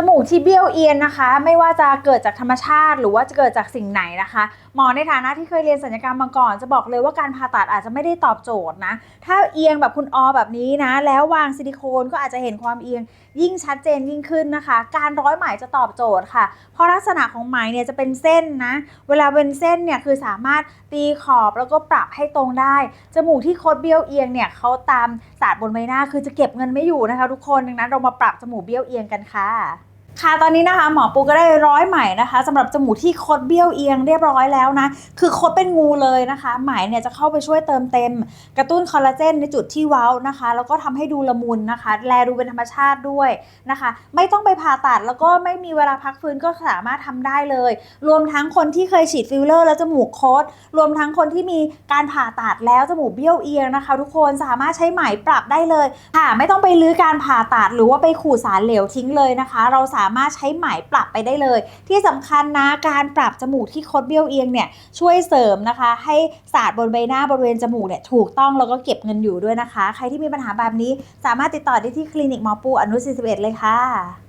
จมูกที่เบี้ยวเอียนนะคะ ไม่ว่าจะเกิดจากธรรมชาติ หรือว่าจะเกิดจากสิ่งไหนนะคะ หมอในฐานะที่เคยเรียนศัลยกรรมมาก่อน จะบอกเลยว่าการผ่าตัดอาจจะไม่ได้ตอบโจทย์นะ ถ้าเอียงแบบคุณออแบบนี้นะ แล้ววางซิลิโคนก็อาจจะเห็นความเอียงยิ่งชัดเจนยิ่งขึ้นนะคะ การร้อยไหมจะตอบโจทย์ค่ะ เพราะลักษณะของไหมเนี่ยจะเป็นเส้นนะ เวลาเป็นเส้นเนี่ยคือสามารถตีขอบแล้วก็ปรับให้ตรงได้ จมูกที่คดเบี้ยวเอียงเนี่ยเขาตามศาสตร์บนใบหน้าคือจะเก็บเงินไม่อยู่นะคะ ทุกคนดังนั้นเรามาปรับจมูกเบี้ยวเอียงกันค่ะ ค่ะตอนนี้นะคะหมอปูก็ได้ร้อยไหมนะคะสำหรับจมูกที่คดเบี้ยวเอียงเรียบร้อยแล้วนะคือคดเป็นงูเลยนะคะไหมเนี่ยจะเข้าไปช่วยเติมเต็ม กระตุ้นคอลลาเจนในจุดที่เว้านะคะ แล้วก็ทำให้ดูละมุนนะคะ แลดูเป็นธรรมชาติด้วยนะคะ ไม่ต้องไปผ่าตัดแล้วก็ไม่มีเวลาพักฟื้นก็สามารถทำได้เลย รวมทั้งคนที่เคยฉีดฟิลเลอร์ แล้วจมูกคดรวมทั้งคนที่มีการผ่าตัดแล้วจมูกเบี้ยวเอียงนะคะ ทุกคนสามารถใช้ไหมปรับได้เลยค่ะไม่ต้องไปลื้อการผ่าตัดหรือว่าไปขูดสารเหลวทิ้งเลยนะคะ เราสาามารถใช้ไหมปรับไปได้เลย ที่สำคัญนะการปรับจมูกที่คดเบี้ยวเอียงเนี่ยช่วยเสริมนะคะ ให้ศาสตร์บนใบหน้าบริเวณจมูกเนี่ยถูกต้องแล้วก็เก็บเงินอยู่ด้วยนะคะ ใครที่มีปัญหาแบบนี้สามารถติดต่อได้ที่คลินิกหมอปูอนุ41เลยค่ะ